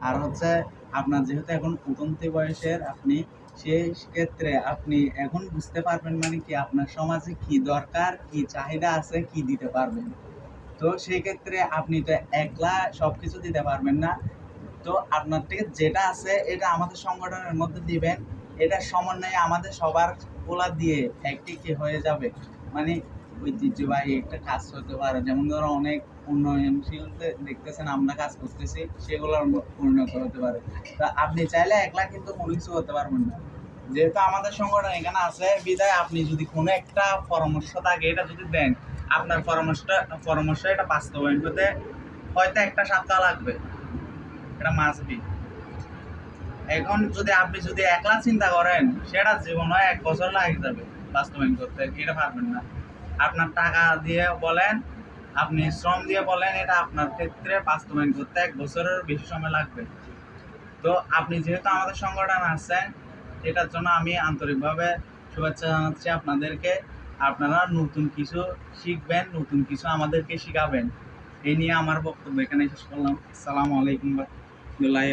আর হচ্ছে আপনার যেহেতু এখন উঠন্তি বয়সের, আপনি সেই ক্ষেত্রে আপনি এখন বুঝতে পারবেন মানে কি আপনার সমাজে কি দরকার, কি চাহিদা আছে, কি দিতে পারবেন। তো সেই ক্ষেত্রে আপনি তো একলা সবকিছু দিতে পারবেন না। তো আপনার থেকে যেটা আছে, এটা আমাদের সংগঠনের মধ্যে দিবেন। এটা সমন্বয়ে আমাদের সবার গোলা দিয়ে একটি কি হয়ে যাবে। মানে ঐতিহ্যবাহী একটা কাজ হতে পারে। যেমন ধরো অনেক উন্নয়নশীল দেখতেছেন, আমরা কাজ করতেছি, সেগুলোর পরিণত হতে পারে। তা আপনি চাইলে একলা কিন্তু কোনো কিছু করতে পারবেন না। যেহেতু আমাদের সংগঠন এখানে আছে বিদায় আপনি যদি কোনো একটা পরামর্শ থাকে, এটা যদি দেন, আপনার পরামর্শটা, পরামর্শ এটা বাস্তবায়ন করতে হয়তো একটা সপ্তাহ লাগবে। এটা মাসবি এখন যদি আপনি যদি একলা চিন্তা করেন, সেটা জীবন এক বছর লাগে যাবে বাস্তবায়ন করতে। এটা পারবেন না। আপনার টাকা দিয়ে বলেন, আপনি শ্রম দিয়ে বলেন, এটা আপনার ক্ষেত্রে বাস্তবায়ন করতে এক বছরের বেশি সময় লাগবে। তো আপনি যেহেতু আমাদের সংগঠন আছেন, এটার জন্য আমি আন্তরিকভাবে শুভেচ্ছা জানাচ্ছি আপনাদেরকে। আপনারা নতুন কিছু শিখবেন, নতুন কিছু আমাদেরকে শিখাবেন। এই নিয়ে আমার বক্তব্য এখানে শেষ করলাম। আসসালামু আলাইকুম রহমতুল্লাহি